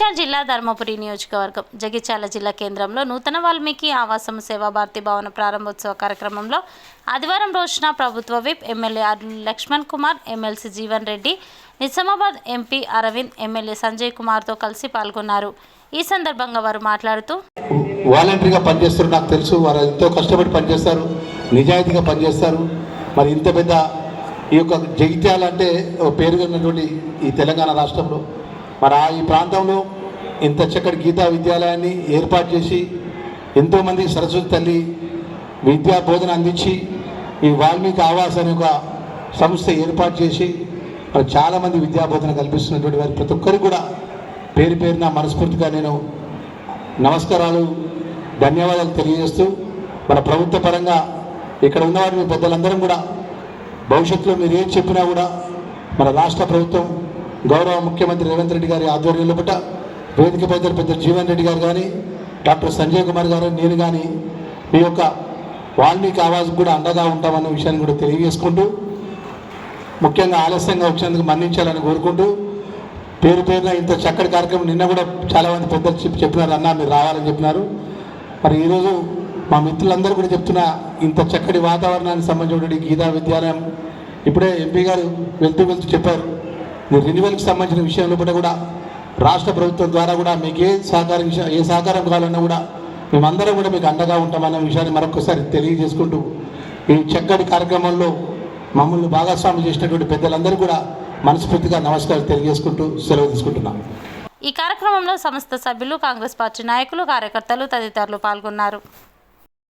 జగిత్యాల జిల్లా ధర్మపురి నియోజకవర్గం జగిత్యాల జిల్లా కేంద్రంలో నూతన వాల్మీకి ఆవాసం సేవా భారతి భవన ప్రారంభోత్సవ కార్యక్రమంలో ఆదివారం రోజున ప్రభుత్వ whip MLA Lakshman Kumar MLC Jeevan Reddy Nizamabad MP Arvind MLA Sanjay కుమార్తో కలిసి పాల్గొన్నారు. ఈ సందర్భంగా వారు మాట్లాడుతూ వాలంటరీగా పనిచేస్తారు నాకు తెలుసు. వారు ఎంతో కష్టపడి పనిచేస్తారు నిజాయితీగా పనిచేస్తారు. మరి ఇంత పెద్ద ఈ యొక్క జగిత్యాల అంటే ఒక పేరుగాన్నటువంటి ఈ తెలంగాణ రాష్ట్రంలో మరి ఆ ఈ ప్రాంతంలో ఇంత చక్కటి గీతా విద్యాలయాన్ని ఏర్పాటు చేసి ఎంతోమంది సరస్వతి తల్లి విద్యా బోధన అందించి ఈ వాల్మీకి ఆవాస్ అనే ఒక సంస్థ ఏర్పాటు చేసి మరి చాలామంది విద్యా బోధన కల్పిస్తున్నటువంటి వారి ప్రతి ఒక్కరికి కూడా పేరు పేరున మనస్ఫూర్తిగా నేను నమస్కారాలు ధన్యవాదాలు తెలియజేస్తూ మన ప్రభుత్వ పరంగా ఇక్కడ ఉన్నవారు మీ పెద్దలందరం కూడా భవిష్యత్తులో మీరు ఏం చెప్పినా కూడా మన రాష్ట్ర ప్రభుత్వం గౌరవ ముఖ్యమంత్రి రేవంత్ రెడ్డి గారి ఆధ్వర్యంలో పట్ల వేదిక పెద్దలు పెద్ద జీవన్ రెడ్డి గారు కానీ డాక్టర్ సంజయ్ కుమార్ గారు నేను కానీ మీ యొక్క వాల్మీకి ఆవాజ్ కూడా అండగా ఉంటామన్న విషయాన్ని కూడా తెలియజేసుకుంటూ ముఖ్యంగా ఆలస్యంగా వచ్చినందుకు మన్నించాలని కోరుకుంటూ పేరు పేరున ఇంత చక్కటి కార్యక్రమం నిన్న కూడా చాలామంది పెద్దలు చెప్పి చెప్పినారు అన్న మీరు రావాలని చెప్పినారు. మరి ఈరోజు మా మిత్రులందరూ కూడా చెప్తున్న ఇంత చక్కటి వాతావరణానికి సంబంధించిన గీతా విద్యాలయం ఇప్పుడే ఎంపీ గారు వెళ్తూ వెళ్తూ చెప్పారు. మీరు రెన్యువల్కి సంబంధించిన విషయంలో కూడా కూడా రాష్ట్ర ప్రభుత్వం ద్వారా కూడా మీకు ఏ సహకారం ఏ సహకారం కావాలన్నా కూడా మేమందరం కూడా మీకు అండగా ఉంటామన్న విషయాన్ని మరొకసారి తెలియజేసుకుంటూ ఈ చక్కటి కార్యక్రమంలో మమ్మల్ని భాగస్వామి చేసినటువంటి పెద్దలందరూ కూడా మనస్ఫూర్తిగా నమస్కారం తెలియజేసుకుంటూ సెలవు తీసుకుంటున్నాం. ఈ కార్యక్రమంలో సంస్థ సభ్యులు కాంగ్రెస్ పార్టీ నాయకులు కార్యకర్తలు తదితరులు పాల్గొన్నారు.